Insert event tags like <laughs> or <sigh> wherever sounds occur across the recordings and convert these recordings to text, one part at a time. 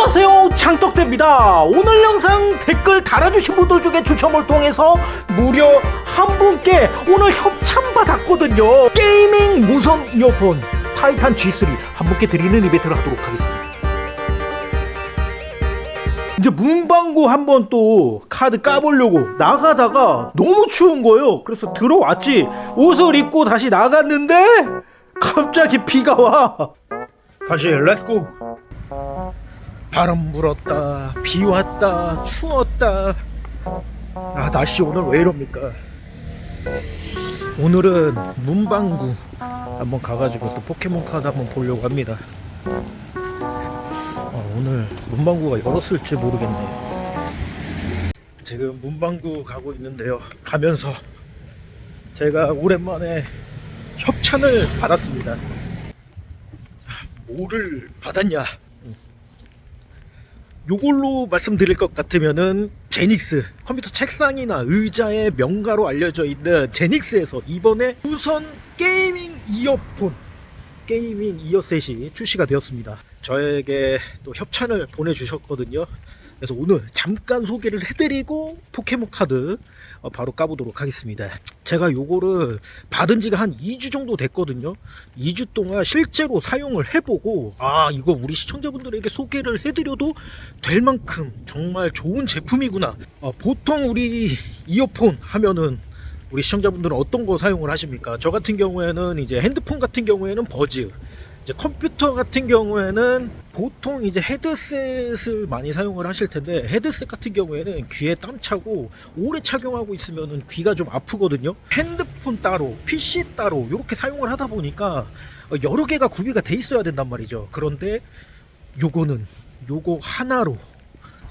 안녕하세요. 장떡대입니다. 오늘 영상 댓글 달아주신 분들 중에 추첨을 통해서 무려 한 분께 오늘 협찬 받았거든요. 게이밍 무선 이어폰 타이탄 G3 한 분께 드리는 이벤트를 하도록 하겠습니다. 이제 문방구 한번 또 카드 까보려고 나가다가 너무 추운 거예요. 그래서 들어왔지. 옷을 입고 다시 나갔는데 갑자기 비가 와. 다시 렛츠고 바람 불었다 비 왔다 추웠다. 아 날씨 오늘 왜 이럽니까? 오늘은 문방구 한번 가가지고 또 포켓몬 카드 한번 보려고 합니다. 아, 오늘 문방구가 열었을지 모르겠네요. 지금 문방구 가고 있는데요. 가면서 제가 오랜만에 협찬을 받았습니다. 자, 뭐를 받았냐 요걸로 말씀드릴 것 같으면은 제닉스 컴퓨터 책상이나 의자의 명가로 알려져 있는 제닉스에서 이번에 무선 게이밍 이어폰 게이밍 이어셋이 출시가 되었습니다. 저에게 또 협찬을 보내주셨거든요 그래서 오늘 잠깐 소개를 해드리고 포켓몬 카드 어, 바로 까보도록 하겠습니다. 제가 요거를 받은 지가 한 2주 정도 됐거든요. 2주 동안 실제로 사용을 해보고 아 이거 우리 시청자분들에게 소개를 해드려도 될 만큼 정말 좋은 제품이구나. 어, 보통 우리 이어폰 하면은 우리 시청자분들은 어떤 거 사용을 하십니까? 저 같은 경우에는 이제 핸드폰 같은 경우에는 버즈 이제 컴퓨터 같은 경우에는 보통 이제 헤드셋을 많이 사용을 하실 텐데 헤드셋 같은 경우에는 귀에 땀 차고 오래 착용하고 있으면은 귀가 좀 아프거든요. 핸드폰 따로, PC 따로 이렇게 사용을 하다 보니까 어, 여러 개가 구비가 돼 있어야 된단 말이죠. 그런데 요거는 요거 하나로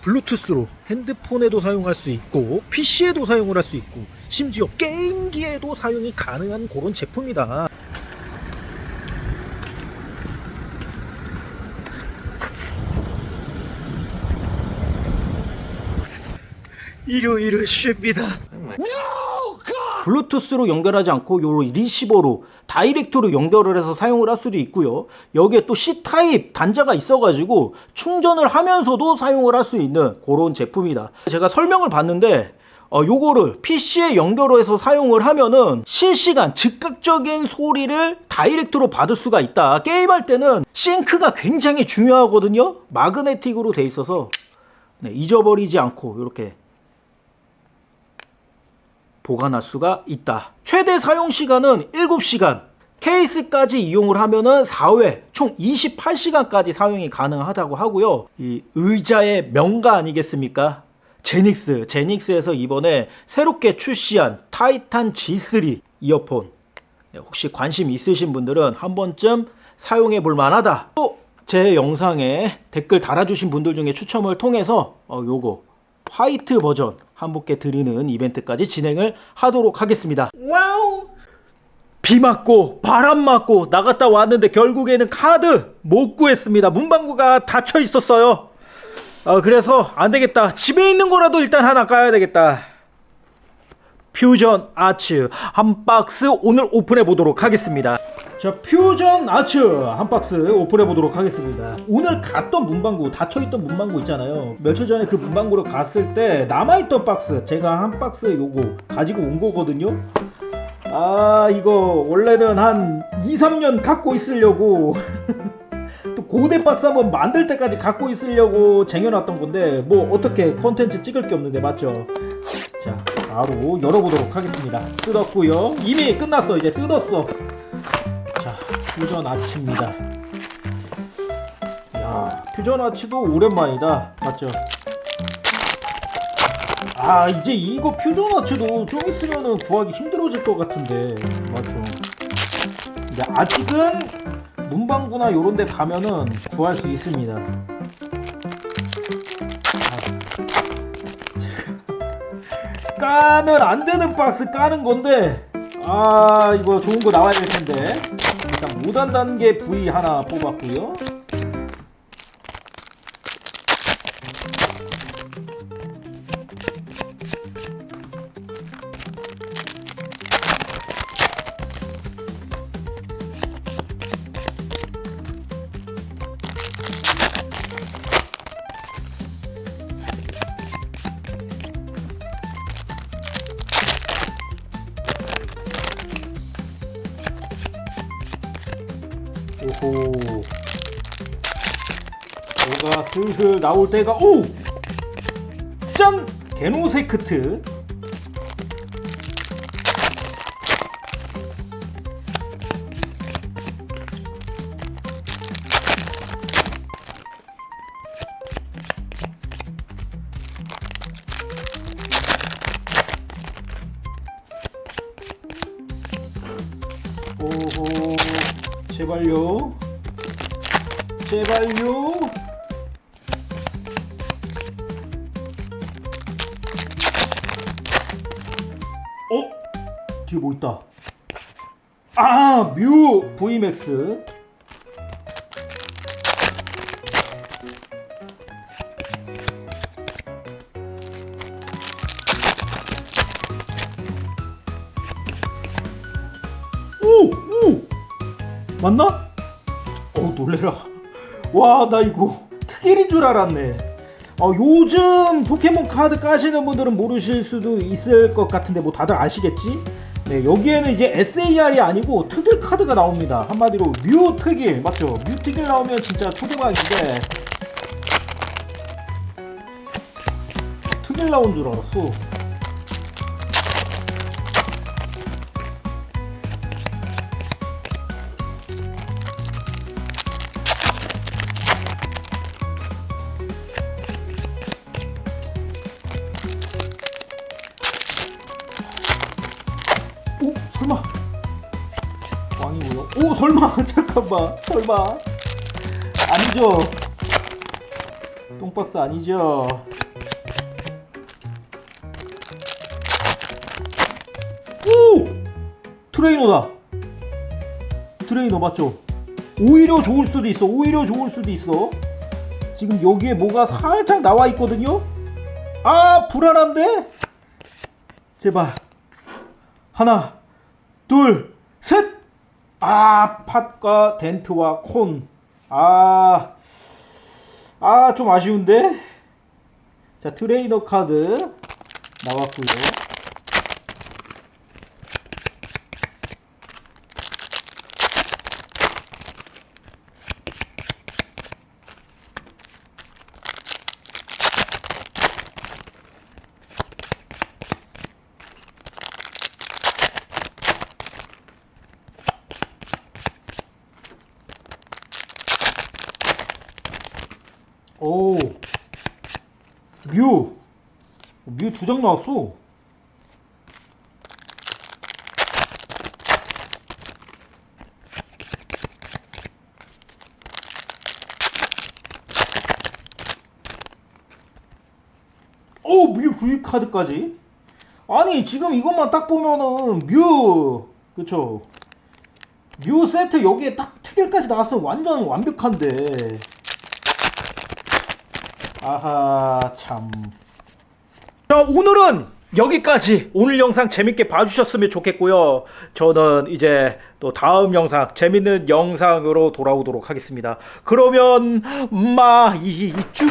블루투스로 핸드폰에도 사용할 수 있고 PC에도 사용을 할 수 있고 심지어 게임기에도 사용이 가능한 그런 제품이다. 일요일은 쉽니다. 블루투스로 연결하지 않고 요 리시버로 다이렉트로 연결을 해서 사용을 할 수도 있고요. 여기에 또 C 타입 단자가 있어가지고 충전을 하면서도 사용을 할 수 있는 그런 제품이다. 제가 설명을 봤는데 어, 요거를 PC에 연결해서 사용을 하면은 실시간 즉각적인 소리를 다이렉트로 받을 수가 있다. 게임할 때는 싱크가 굉장히 중요하거든요. 마그네틱으로 돼 있어서 네, 잊어버리지 않고 이렇게 보관할 수가 있다. 최대 사용 시간은 7시간. 케이스까지 이용을 하면은 4회 총 28시간까지 사용이 가능하다고 하고요. 이 의자의 명가 아니겠습니까? 제닉스, 제닉스에서 이번에 새롭게 출시한 타이탄 G3 이어폰. 네, 혹시 관심 있으신 분들은 한 번쯤 사용해 볼 만하다. 또 제 영상에 댓글 달아주신 분들 중에 추첨을 통해서 어, 요거 화이트 버전 한 분께 드리는 이벤트까지 진행을 하도록 하겠습니다. 와우! 비 맞고 바람 맞고 나갔다 왔는데 결국에는 카드 못 구했습니다. 문방구가 닫혀 있었어요. 어, 그래서 안 되겠다. 집에 있는 거라도 일단 하나 까야 되겠다. 퓨전 아츠 한 박스 오늘 오픈해 보도록 하겠습니다. 자, 퓨전 아츠 한 박스 오픈해 보도록 하겠습니다. 오늘 갔던 문방구, 닫혀있던 문방구 있잖아요. 며칠 전에 그 문방구로 갔을 때 남아있던 박스, 제가 한 박스 요거 가지고 온 거거든요. 아, 이거 원래는 한 2, 3년 갖고 있으려고 <laughs> 또 고대 박스 한번 만들 때까지 갖고 있으려고 쟁여놨던 건데 뭐 어떻게 컨텐츠 찍을 게 없는데 맞죠? 자, 바로 열어보도록 하겠습니다. 뜯었고요. 이미 끝났어. 이제 뜯었어. 자, 퓨전 아치입니다. 야, 퓨전 아치도 오랜만이다. 맞죠? 아, 이제 이거 퓨전 아치도 좀 있으면은 구하기 힘들어질 것 같은데. 맞죠? 이제 아직은 문방구나 요런 데 가면은 구할 수 있습니다. <laughs> 까면 안 되는 박스 까는 건데 아 이거 좋은 거 나와야 될 텐데 일단 5단 단계 부위 하나 뽑았고요 뭐가 슬슬 나올 때가 오! 짠! 게노세크트 오호 제발요 제발요 어? 뒤에 뭐 있다 아! 뮤 VMAX 오! 오! 맞나? 어 놀래라 와 나 이거 특일인 줄 알았네 어, 요즘 포켓몬 카드 까시는 분들은 모르실 수도 있을 것 같은데 뭐 다들 아시겠지? 네 여기에는 이제 SAR이 아니고 특일 카드가 나옵니다 한마디로 뮤 특일 맞죠? 뮤 특일 나오면 진짜 초대박인데 특일 나온 줄 알았어 설마. 왕이고요. 오 설마. <laughs> 잠깐만. 설마. 아니죠. 똥박스 아니죠. 오! 트레이너다. 트레이너 맞죠? 오히려 좋을 수도 있어. 오히려 좋을 수도 있어. 지금 여기에 뭐가 살짝 나와 있거든요? 아 불안한데? 제발. 하나, 둘, 셋! 아, 팥과 덴트와 콘. 아, 아, 좀 아쉬운데? 자, 트레이너 카드 나왔고요. 오, 뮤. 뮤 두 장 나왔어. 오, 뮤 V 카드까지. 아니, 지금 이것만 딱 보면은 뮤, 그쵸. 뮤 세트 여기에 딱 특일까지 나왔으면 완전 완벽한데. 아하 참. 자 오늘은 여기까지 오늘 영상 재밌게 봐주셨으면 좋겠고요. 저는 이제 또 다음 영상 재밌는 영상으로 돌아오도록 하겠습니다. 그러면 마이쭈